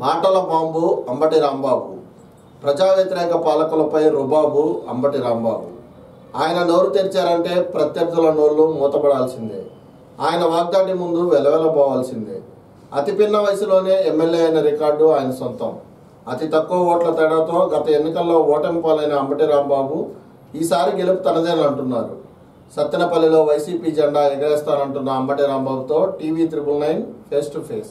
మాటల బాంబు అంబటి రాంబాబు. ప్రజా వ్యతిరేక పాలకులపై రుబాబు అంబటి రాంబాబు. ఆయన నోరు తెరిచారంటే ప్రత్యర్థుల నోళ్ళు మూతపడాల్సిందే. ఆయన వాగ్దాటి ముందు వెలవెలబోవాల్సిందే. అతి పిన్న వయసులోనే ఎమ్మెల్యే అయిన రికార్డు ఆయన సొంతం. అతి తక్కువ ఓట్ల తేడాతో గత ఎన్నికల్లో ఓటమి పాలైన అంబటి రాంబాబు ఈసారి గెలుపు తనదేనంటున్నారు సత్తెనపల్లిలో వైసీపీ జెండా ఎగరేస్తానంటున్న Ambati రాంబాబుతో TV triple nine face to face.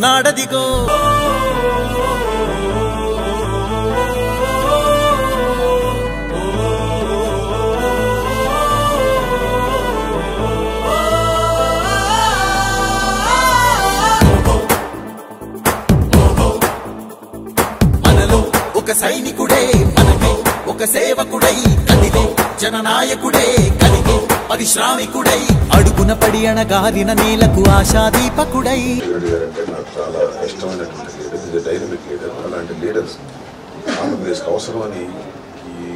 ఉన్నాడదిగో మనలో ఒక సైనికుడే మనమే ఒక సేవకుడై కదిలే జననాయకుడే కలిగే పరిశ్రామికుడై అడుగున పడి అణగారిన నేలకు ఆశాదీపకుడై కిరణ్ గారు అంటే నాకు చాలా ఇష్టమైనటువంటి లీడర్ ఇది డైనమిక్ లీడర్ అలాంటి లీడర్స్ ఆంధ్రప్రదేశ్కి అవసరమని ఈ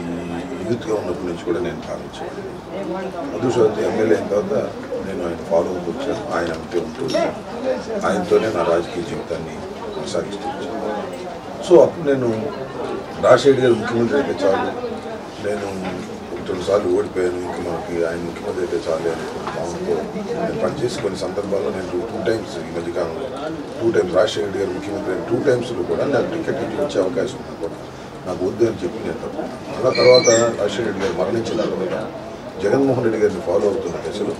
యూత్గా ఉన్నప్పటి నుంచి కూడా నేను భావించాను మధుసూదన్ ఎమ్మెల్యే అయిన తర్వాత నేను ఆయన ఫాలో అవుతూ వచ్చాను ఆయన అంతే ఉంటూ ఆయనతోనే నా రాజకీయ జీవితాన్ని కొనసాగిస్తూ వచ్చాను సో అప్పుడు నేను రాజశేఖర్ గారు ముఖ్యమంత్రి అయితే చాలు. నేను ఒకటి రెండు సార్లు ఓడిపోయాను ఇంకా మనకి ఆయన ముఖ్యమంత్రి అయితే చాలు అని భావంతో నేను పనిచేసి కొన్ని సందర్భాల్లో నేను టూ టైమ్స్ ఈ మధ్యకాలంలో టూ టైమ్స్ రాజశేఖర్ గారు ముఖ్యమంత్రి అయిన టూ టైమ్స్లో కూడా నాకు టికెట్ ఇచ్చి వచ్చే అవకాశం ఉంది కూడా నాకు వద్దు అని చెప్పి నేను తప్పు అలా తర్వాత రాజశేఖర్ రెడ్డి గారు మరణించిన తర్వాత జగన్మోహన్ రెడ్డి గారిని ఫాలో అవుతున్న దశలో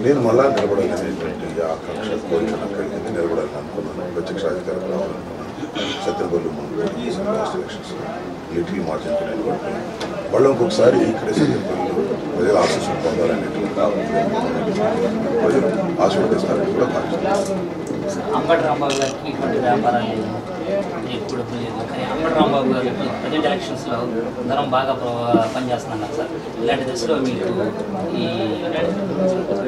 నేను మళ్ళా నిలబడాలనేటువంటి ఆకాంక్ష కోరిక నాకు కలిగింది నిలబడాలని అనుకున్నాను ప్రత్యక్ష అధికారం రావాలనుకున్నాను సత్యనపల్లి లాస్ట్ ఎలక్షన్స్ లిటిల్ మార్జిన్తో నిలబడి మళ్ళీ ఇంకొకసారి ఇక్కడే ప్రజల ఆశీస్సులు పొందాలనేటువంటి ప్రజలు ఆశీర్వదిస్తారని కూడా అంబటి రాంబాబు గారికి ఇటువంటి వ్యాపారాలు అంబటి రాంబాబు గారు ప్రజెంట్ ఎలక్షన్స్లో ధనం బాగా ప్ర- పనిచేస్తున్నారు సార్. ఇలాంటి దశలో మీకు ఈ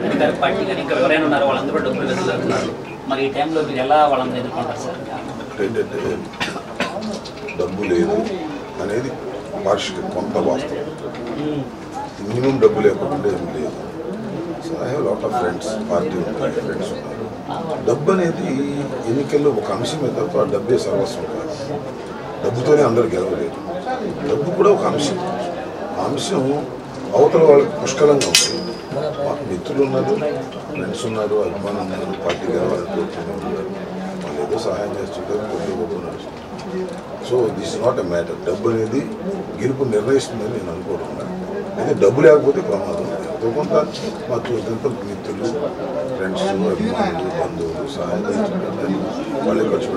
అధికార పార్టీ కానీ ఇంకా ఎవరైనా ఉన్నారో వాళ్ళందరూ కూడా డబ్బులు మరి ఈ టైంలో మీరు ఎలా ఎదుర్కొంటారు సార్? డబ్బు లేదు అనేది పార్షిక కొంత వాస్తవం మినిమం డబ్బు లేకుండా ఏం లేదు so I have lot of friends party ఉంటాయి ఫ్రెండ్స్ ఉన్నారు డబ్బు అనేది ఎన్నికల్లో ఒక అంశమే తప్ప ఆ డబ్బే సర్వస్వం కాదు. డబ్బుతోనే అందరు గెలవలేదు డబ్బు కూడా ఒక అంశం. ఆ అంశం అవతల వాళ్ళకి పుష్కలంగా ఉంటుంది. మాకు మిత్రులు ఉన్నారు ఫ్రెండ్స్ ఉన్నారు అభిమానులు ఉన్నారు పార్టీ గెలవాలని కోరుకునే ఉన్నారు. వాళ్ళు ఏదో సహాయం చేస్తుంటారు కొద్దిగా గొప్ప so this not a matter డబ్బు అనేది గెలుపు నిర్ణయిస్తుందని నేను అనుకోవడం అయితే డబ్బు లేకపోతే ప్రమాదం. ఎంతో కొంత మా చూసినంత మిత్రులు ఫ్రెండ్స్ అభిమానులు బంధువులు సహాయం వాళ్ళే ఖర్చు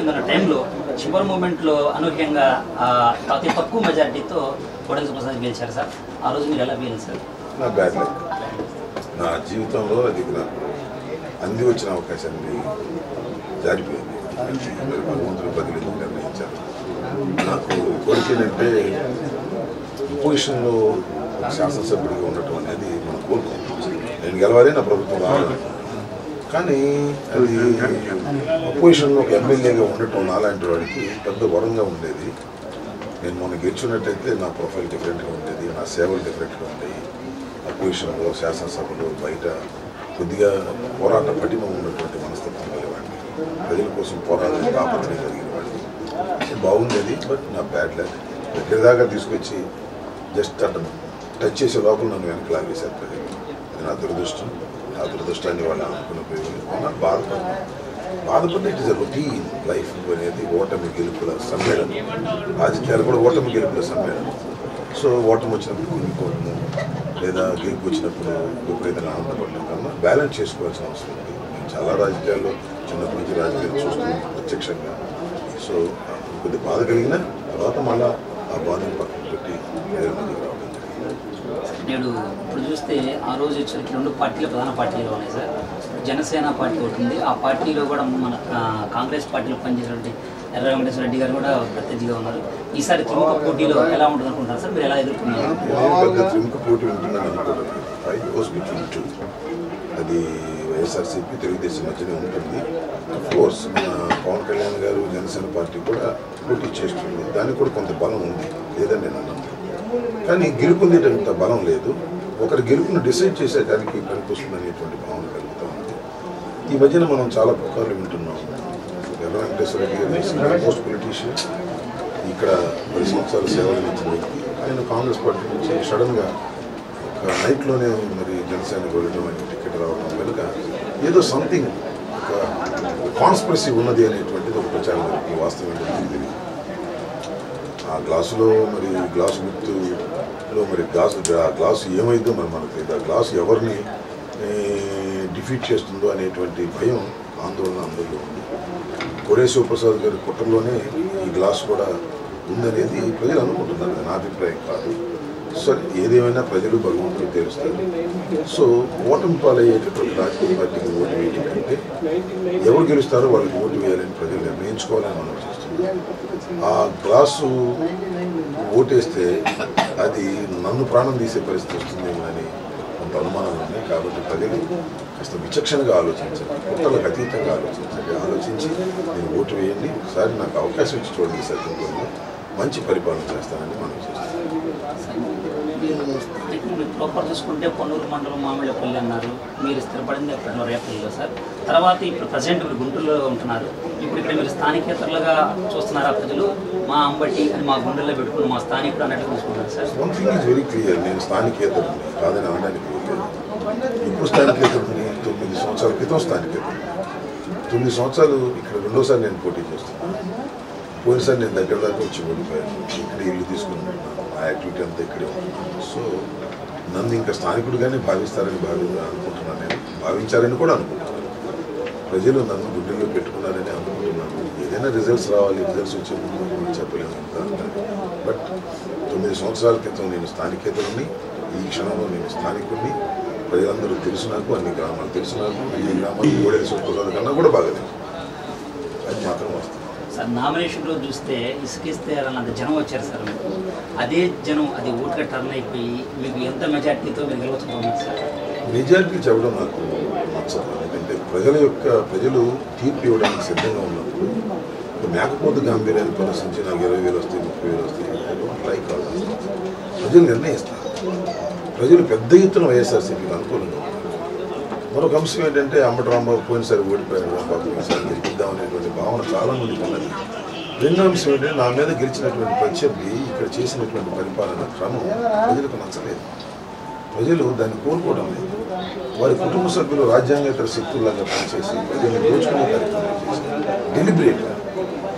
అన్న టైంలో చివరి మూమెంట్లో అనూహ్యంగా అతి తక్కువ మెజార్టీతో కోడెల ప్రసాద్ గెలిచారు సార్. ఆ రోజు మీరు ఎలా ఫీల్ సార్? నా బ్యాడ్ నా జీవితంలో అది నాకు అంది వచ్చిన అవకాశాన్ని జారిపోయింది. మరి భగవంతుడు బదిలీ నిర్ణయించారు. నాకు కోరిక ఏంటంటే పొజిషన్లో శాసనసభ్యుడిగా ఉండటం అనేది మనం కోరుకుంటుంది నేను గెలవాలి నా ప్రభుత్వం రావాలి. కానీ అది అపోజిషన్లో ఒక ఎమ్మెల్యేగా ఉండటం నాలాంటి వాడికి పెద్ద వరంగా ఉండేది. నేను మొన్న గెలిచినట్టయితే నా ప్రొఫైల్ డిఫరెంట్గా ఉండేది నా సేవలు డిఫరెంట్గా ఉండేవి. అపోజిషన్లో శాసనసభలో బయట కొద్దిగా పోరాట కఠినం ఉన్నటువంటి మనస్తత్వం కలిగేవాడిని ప్రజల కోసం పోరాటం తాపత్రయం కలిగిన వాడిని. అది బట్ నా బ్యాడ్ లక్. దగ్గర దాకా తీసుకొచ్చి జస్ట్ అట్లా టచ్ చేసే లోపల నన్ను వెనక లాగేశారు ప్రజలు. అది నా దురదృష్టం. నా దురదృష్టాన్ని వాళ్ళు అనుకున్న ప్రయోజనం. బాధపడుతున్నాను బాధపడి ఇట్ ఇస్ రొటీన్ లైఫ్ అనేది ఓటమి గెలుపుల సమ్మేళనం. రాజకీయాలు కూడా ఓటమి గెలుపుల సమ్మేళనం. సో ఓటమి వచ్చినప్పుడు కొనుక్కోవడము లేదా గెలుపు వచ్చినప్పుడు విపరీతంగా ఆనందపడడం కన్నా బ్యాలెన్స్ చేసుకోవాల్సిన అవసరం ఉంది. నేను చాలా రాజకీయాల్లో చిన్నప్పటి నుంచి రాజకీయాలు చూస్తున్నాను ప్రత్యక్షంగా. సో కొద్ది బాధ కలిగిన తర్వాత మళ్ళా ఆ బాధను పక్కన పెట్టి రావడం నేడు ఇప్పుడు చూస్తే ఆ రోజు వచ్చరికి రెండు పార్టీలు ప్రధాన పార్టీలు ఉన్నాయి సార్. జనసేన పార్టీ ఒకటి ఉంది. ఆ పార్టీలో కూడా మన కాంగ్రెస్ పార్టీలో పనిచేసినటువంటి ఎర్ర వెంకటేశ్వర రెడ్డి గారు కూడా ప్రత్యర్థిగా ఉన్నారు. ఈసారి త్రిముఖ పోటీలో ఎలా ఉంటుంది అనుకుంటారు సార్? మీరు ఎలా ఎదుర్కొన్నారు? త్రిముఖ పోటీ ఉంటుందని అది వైఎస్ఆర్సీపీ తెలుగుదేశం మధ్యనే ఉంటుంది. కోర్స్ మన పవన్ కళ్యాణ్ గారు జనసేన పార్టీ కూడా పోటీ చేస్తుంది. దానికి కూడా కొంత బలం ఉంది. లేదని నేను అన్నాను కానీ గెలుపొందేటంత బలం లేదు. ఒకరి గెలుపును డిసైడ్ చేసేదానికి కనిపిస్తుంది అనేటువంటి భావన కలుగుతూ ఉంది. ఈ మధ్యన మనం చాలా పుకార్లు వింటున్నాం ఎర్ర వెంకటేశ్వర రెడ్డి మోస్ట్ పొలిటీషియన్ ఇక్కడ పది సంవత్సరాలు సేవలు ఇచ్చిన వ్యక్తి. ఆయన కాంగ్రెస్ పార్టీ నుంచి సడన్గా ఒక నైట్లోనే మరి జనసేన వెళ్ళడం అని టికెట్ రావడం వెనుక ఏదో సంథింగ్ ఒక కాన్స్పరసీ ఉన్నది అనేటువంటిది ఒక ప్రచారం జరిగింది. వాస్తవం తెలియదు. ఆ గ్లాసులో మరి గ్లాసు గుర్తులో మరి గ్లాసు ఆ గ్లాసు ఏమైందో మరి మనకు తెలియదు. ఆ గ్లాసు ఎవరిని డిఫీట్ చేస్తుందో అనేటువంటి భయం ఆందోళన అందరిలో ఉంది. కొరే శివప్రసాద్ గారి కుట్రలోనే ఈ గ్లాస్ కూడా ఉందనేది ప్రజలు అనుకుంటున్నారు నా అభిప్రాయం కాదు. సరే ఏదేమైనా ప్రజలు భగవంతుడు తెలుస్తారు. సో ఓటమి పాలయ్యేటటువంటి రాజకీయ పార్టీకి ఓటు వేయడం అంటే ఎవరు గెలుస్తారో వాళ్ళకి ఓటు వేయాలని ప్రజలు నిర్ణయించుకోవాలని మనం చేస్తున్నాం. ఆ గ్లాసు ఓటేస్తే అది నన్ను ప్రాణం తీసే పరిస్థితి వస్తుందేమో అని కొంత అనుమానాలు ఉన్నాయి కాబట్టి ప్రజలు కాస్త విచక్షణగా ఆలోచించండి. కుట్రలకు అతీతంగా ఆలోచించండి. ఆలోచించి నేను ఓటు వేయండి. ఒకసారి నాకు అవకాశం ఇచ్చి చూడండి సత్యంలో మంచి పరిపాలన చేస్తానని మనం ప్రాపర్ చూసుకుంటే పొన్నూరు మండలం మామిళ్ళపల్లి అన్నారు. మీరు స్థిరపడింది అప్పట్లో రేపల్లిలో సార్. తర్వాత ఇప్పుడు ప్రజెంట్ మీరు గుంటూరులో ఉంటున్నారు. ఇప్పుడు ఇక్కడ మీరు స్థానికేతరులుగా చూస్తున్నారా ప్రజలు? మా అంబటి అని మా గుండెల్లో పెట్టుకుని మా స్థానికుడు అన్నట్టు చూసుకుంటారు sir. One thing is very clear నేను స్థానికేతరుని కాదని అనడానికి ఇప్పుడు స్థానికేతరుని తొమ్మిది సంవత్సరాల క్రితం స్థానిక తొమ్మిది సంవత్సరాలు ఇక్కడ రెండోసారి నేను పోటీ చేస్తున్నాను పోయినసారి నేను దగ్గర దాకా వచ్చి ఓడిపోయాను. ఇక్కడ ఇల్లు తీసుకుని ఆ యాక్టివిటీ అంతా ఇక్కడే సో నన్ను ఇంకా స్థానికుడిగానే భావిస్తారని భావి అనుకుంటున్నాను నేను. భావించారని కూడా అనుకుంటున్నాను. ప్రజలు నన్ను గుడ్డెల్లో పెట్టుకున్నారని అనుకుంటున్నాను. ఏదైనా రిజల్ట్స్ రావాలి రిజల్ట్స్ వచ్చే ముందు చెప్పలేము బట్ తొమ్మిది సంవత్సరాల క్రితం నేను స్థానికేతరుని ఈ క్షణంలో నేను స్థానికుడిని ప్రజలందరూ తెలుసు నాకు అన్ని గ్రామాలు తెలుసు నాకు ఈ గ్రామాలు ఓడేసి కన్నా కూడా బాగా తెలుసు అది మాత్రం వస్తుంది సార్ నామినేషన్ రోజు చూస్తే ఇసుకిస్తే అంత జనం వచ్చారు సార్ మీకు. అదే జనం అది ఓటుగా టర్న్ అయిపోయి మీకు ఎంత మెజార్టీతో మీరు గెలవచ్చుకున్నారు సార్? మెజారిటీ చెప్పడం నాకు నచ్చదు. ఎందుకంటే ప్రజల యొక్క ప్రజలు తీర్పు ఇవ్వడానికి సిద్ధంగా ఉన్నప్పుడు మేకపోతు గాంభీర్యాన్ని ప్రదర్శించి నాకు ఇరవై వేలు వస్తాయి ముప్పై వేలు వస్తాయి లైక్ ప్రజలు నిర్ణయిస్తారు. ప్రజలు పెద్ద ఎత్తున వైఎస్ఆర్సీపీకి అనుకూలంగా మరొక అంశం ఏంటంటే అంబటరాంబాబు పోయినసారి ఓడిపోయారు. బాబు ఈసారి గెలిపిద్దాం అనేటువంటి భావన చాలా మందికి ఉన్నది. రెండో అంశం ఏంటంటే నా మీద గెలిచినటువంటి ప్రత్యర్థి ఇక్కడ చేసినటువంటి పరిపాలన క్రమం ప్రజలకు నచ్చలేదు. ప్రజలు దాన్ని కోరుకోవడం లేదు. వారి కుటుంబ సభ్యులు రాజ్యాంగేతర శక్తుల్లాగా పనిచేసి ప్రజలను దోచుకునే కార్యక్రమాలు చేశారు. డెలిబరేట్గా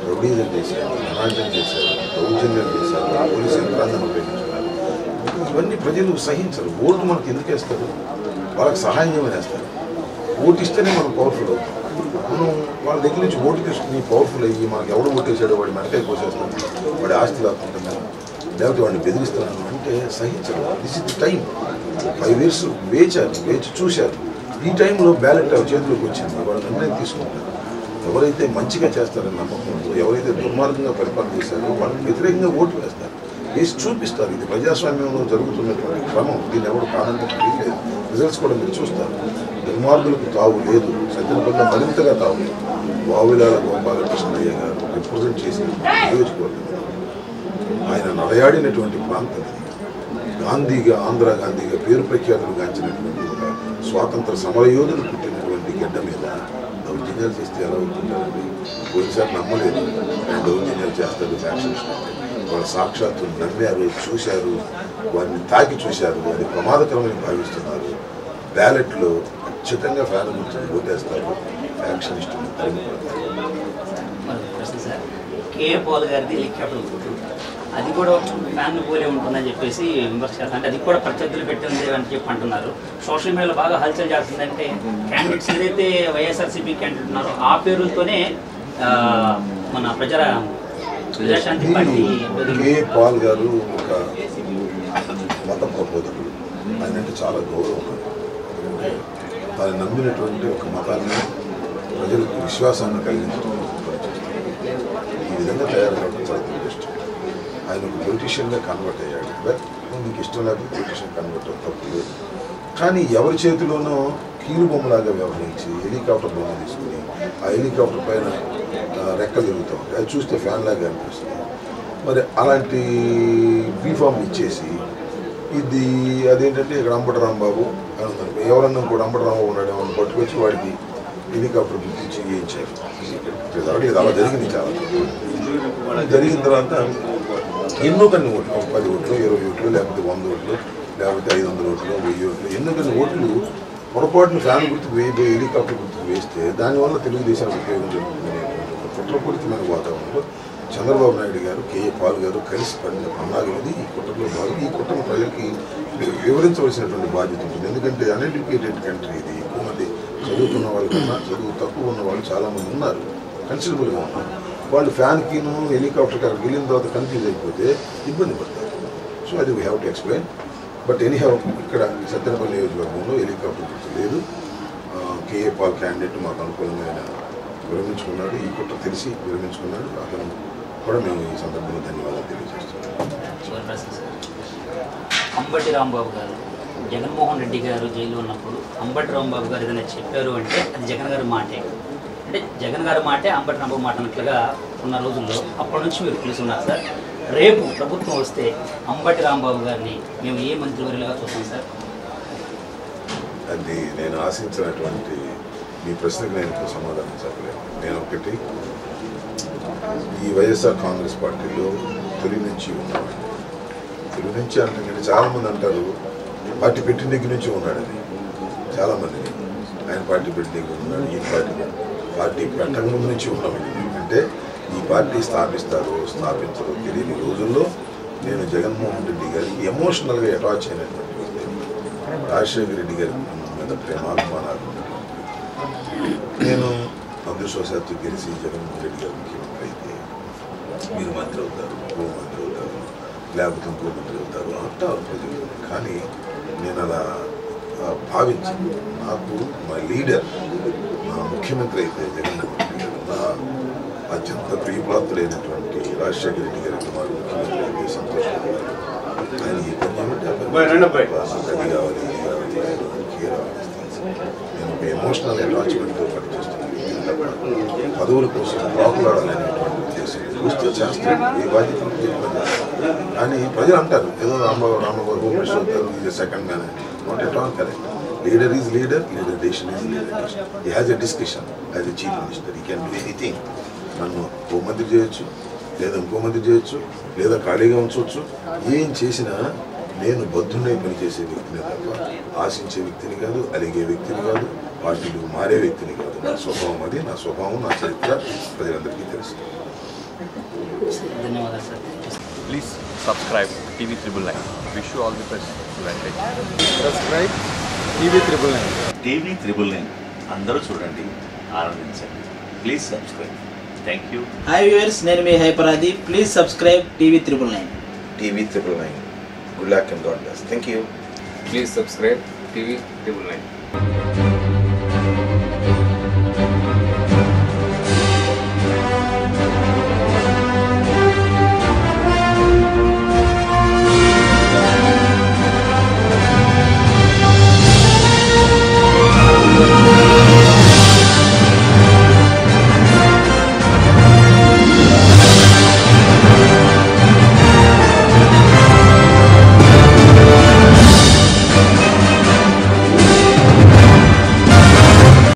రౌడీజం చేశారు అనాజం చేశారు దౌర్జన్యం చేశారు పోలీసు యంత్రాంగం ఉపయోగించారు. ఇవన్నీ ప్రజలు సహించరు. ఓటు మనకు ఎందుకు వేస్తారు? వాళ్ళకి సహాయం చేయమని వేస్తారు ఓటు ఇస్తేనే మనం పవర్ఫుల్ అవుతాం. మనం వాళ్ళ దగ్గర నుంచి ఓటు తీసుకుని పవర్ఫుల్ అయ్యి మనకి ఎవడు ఓటేసాడో వాడి మెడకాయ కోసేస్తాం. వాడి ఆస్తి లాక్కుంటున్నాను లేకపోతే వాడిని బెదిరిస్తున్నాను అంటే సహించరు. This is time five years వేచారు వేచి చూశారు. ఈ టైంలో బ్యాలెట్ చేతిలోకి వచ్చింది. వాళ్ళు నిర్ణయం తీసుకుంటారు. ఎవరైతే మంచిగా చేస్తారని నమ్మకం ఎవరైతే దుర్మార్గంగా పరిపాలన చేస్తారో వాళ్ళకి వ్యతిరేకంగా ఓటు వేస్తారు. వేసి చూపిస్తారు. ఇది ప్రజాస్వామ్యంలో జరుగుతున్నటువంటి క్రమం. దీన్ని ఎవరు కాదంటే రిజల్ట్స్ కూడా మీరు చూస్తారు. దుర్మార్గులకు తావు లేదు. సత్యనపల్లి మరింతగా తావు లేదు. వావిలాల గోపాలకృష్ణయ్య గారు రిప్రజెంట్ చేసిన నియోజకవర్గం. ఆయన నడయాడినటువంటి ప్రాంతం. గాంధీగా ఆంధ్ర గాంధీగా పేరు ప్రఖ్యాతులు గాంచినటువంటి ఒక స్వాతంత్ర సమరయోధులు పుట్టినటువంటి గడ్డ మీద దౌర్జన్యాలు చేస్తే ఎలా అవుతుంటారండి పోయినసారి నమ్మలేదు. ఆయన దౌర్జన్యాలు చేస్తాడు ఫ్యాక్షనిస్ట్ వాళ్ళు సాక్షాత్తు నమ్మారు చూశారు వారిని తాకి చూశారు వారిని ప్రమాదకరమని భావిస్తున్నారు. బ్యాలెట్లో ఖచ్చితంగా ఫ్యాన్ గుర్తుని ఓటేస్తారు. ఫ్యాక్షన్ ఇష్టం ప్రశ్న సార్. కేఏ పాల్ గారిది హెలికాప్టర్ గుర్తు. అది కూడా ఫ్యాన్ పోలే ఉంటుందని చెప్పేసి విమర్శ అంటే అది కూడా ప్రత్యర్థులు పెట్టింది అని చెప్పి అంటున్నారు. సోషల్ మీడియాలో బాగా హల్చల్ చేస్తుందంటే క్యాండిడేట్స్ ఏదైతే వైఎస్ఆర్సీపీ క్యాండిడేట్ ఉన్నారో ఆ పేరుతోనే మన ప్రజల కే పాల్ గారు ఒక మత ప్రబోధకుడు. ఆయన అంటే చాలా గౌరవం. నాకు. ఎందుకంటే ఆయన నమ్మినటువంటి ఒక మతాన్ని ప్రజలకు విశ్వాసాన్ని కలిగించడం ఈ విధంగా తయారవడం చాలా దురదృష్టం. ఆయన ఒక పొలిటీషియన్గా కన్వర్ట్ అయ్యాడు. బట్ మీకు ఇష్టం లేకపోతే పొలిటీషియన్ కన్వర్ట్ అవ్వడం తప్పు లేదు కానీ ఎవరి చేతిలోనో కీలుబొమ్మలాగా వ్యవహరించి హెలికాప్టర్ బొమ్మ తీసుకుని ఆ హెలికాప్టర్ పైన రెక్కలు తిరుగుతూ ఉంటాయి అది చూస్తే ఫ్యాన్ లాగా అనిపిస్తుంది. మరి అలాంటి బీఫామ్ ఇచ్చేసి ఇది అదేంటంటే ఇక్కడ అంబటరాం బాబు అని ఎవరన్నా కూడా అంబటి రాంబాబు ఉన్నాడు ఏమన్నా పట్టుకొచ్చి వాడికి హెలికాప్టర్ గుర్తించి చేయించారు కాబట్టి ఇది అలా జరిగింది చాలా. జరిగిన తర్వాత ఎన్నో కొన్ని ఓట్లు పది ఓట్లు ఇరవై ఓట్లు లేకపోతే వంద ఓట్లు లేకపోతే ఐదు వందల ఓట్లు వెయ్యి ఓట్లు ఎన్నో కొన్ని ఓట్లు పొరపాటున ఫ్యాన్ గుర్తుకు వేయబోయి హెలికాప్టర్ గుర్తుకు వేస్తే దానివల్ల తెలుగుదేశానికి ఉపయోగం జరుగుతుంది అనేటువంటి మన కుట్రపూరితమైన వాతావరణంలో చంద్రబాబు నాయుడు గారు కేఏ పాల్ గారు కలిసి పడిన ప్రణాళిక ఈ కుట్రలో భాగం. ఈ కుట్రను ప్రజలకి వివరించవలసినటువంటి బాధ్యత ఉంటుంది. ఎందుకంటే అన్ఎడ్యుకేటెడ్ కంట్రీ ఇది. ఎక్కువ మంది చదువుకున్న వాళ్ళకన్నా చదువు తక్కువ ఉన్న వాళ్ళు చాలామంది ఉన్నారు. కన్సిడరబుల్గా ఉన్నారు. వాళ్ళు ఫ్యాన్కిను హెలికాప్టర్ కార్ వెళ్ళిన తర్వాత కన్ఫ్యూజ్ అయిపోతే ఇబ్బంది పడతారు. సో అది we have to explain but anyhow ఇక్కడ సత్తెనపల్లి నియోజకవర్గంలో హెలికాప్టర్ గుర్తు లేదు. కేఏ పాల్ క్యాండిడేట్ మాకు అనుకూలంగా ఆయన విరమించుకున్నాడు. ఈ కుట్ర తెలిసి విరమించుకున్నాడు. అతను కూడా మేము ఈ సందర్భంగా ధన్యవాదాలు తెలియజేస్తున్నాం. అంబటి రాంబాబు గారు జగన్మోహన్ రెడ్డి గారు జైలు ఉన్నప్పుడు అంబటి రాంబాబు గారు ఏదైనా చెప్పారు అంటే అది జగన్ గారి మాటే. అంటే జగన్ గారి మాటే అంబటి రాంబాబు మాట అన్నట్లుగా ఉన్న రోజుల్లో అప్పటి నుంచి మీరు పిలుస్తున్నారు ఉన్నారు సార్. రేపు ప్రభుత్వం వస్తే అంబటి రాంబాబు గారిని మేము ఏ మంత్రివర్యులుగా చూస్తాం సార్? అది నేను ఆశించినటువంటి మీ ప్రశ్నకు నేను ఇప్పుడు సమాధానం చెప్పలేను. నేను ఒకటి ఈ వైఎస్ఆర్ కాంగ్రెస్ పార్టీలో తొలి నుంచి ఉన్నాడు తొలి నుంచి అంటే చాలామంది అంటారు పార్టీ పెట్టిన దగ్గర నుంచి ఉన్నాడని. చాలామంది. ఆయన పార్టీ పెట్టిన దగ్గర ఉన్నాడు ఈ పార్టీ. పార్టీ పెట్టక ముందు నుంచి ఉన్నామండి అంటే ఈ పార్టీ స్థాపిస్తారు స్థాపించరు తెలియని రోజుల్లో నేను జగన్మోహన్ రెడ్డి గారికి ఎమోషనల్గా అటాచ్ అయినటువంటి రాజశేఖర రెడ్డి గారి మీద ప్రేమాభిమానాలు నేను అదృష్టవశాత్తు గెలిచి జగన్మోహన్ రెడ్డి గారు ముఖ్యమంత్రి అయితే మీరు మంత్రి అవుతారు హోంమంత్రి మంత్రి అవుతారు లేకపోతే ఇంకో మంత్రి అవుతారు అంటారు ప్రజలు కానీ నేను అలా భావించి నాకు మా లీడర్ నా ముఖ్యమంత్రి అయితే జగన్మోహన్ రెడ్డి గారు నా అత్యంత ప్రియపాత్రులైనటువంటి రాజశేఖర రెడ్డి గారికి మాకు ముఖ్యమంత్రి అయితే సంతోషం ఆయన ఏ పని చేయమంటే ఆ పని నాకు అది కావాలి ఇది కావాలి ఆయనకి రావాలి నేను ఒక ఎమోషనల్ అటాచ్మెంట్తో పనిచేస్తున్నాను వ్యక్తిని తప్ప పదవుల కోసం ప్రాకులాడాలనేటువంటి ఉద్దేశం వస్తే చేస్తాను ఏ బాధ్యత ఉంటే ఏ పని చేస్తాను. కానీ ప్రజలు అంటారు ఏదో రాంబాబు రాంబాబు హోమ్ మినిస్టర్ అవుతారు ఇది second man not at all correct leader is leader leader decision is leader decision he has a discussion as a chief minister he can do anything నన్ను ఓ మంత్రి చేయొచ్చు లేదా ఇంకో మంత్రి చేయొచ్చు లేదా ఖాళీగా ఉంచవచ్చు ఏం చేసినా నేను బద్ధున్నై పనిచేసే వ్యక్తిని తప్ప ఆశించే వ్యక్తిని కాదు అలిగే వ్యక్తిని కాదు పార్టీలు మారే వ్యక్తిని కాదు. నా స్వభావం అది నా స్వభావం నా చరిత్ర ప్రజలందరికీ తెలుసు. TV Triple Nine. Wish you all the best. Advantage. Subscribe TV triple nine TV triple nine అందరూ చూడండి ఆనందించండి. Please subscribe thank you hi viewers నేను మీ Hyper Aadi please subscribe TV triple nine TV Triple Nine. Good luck and God bless. Thank you. Please subscribe TV triple nine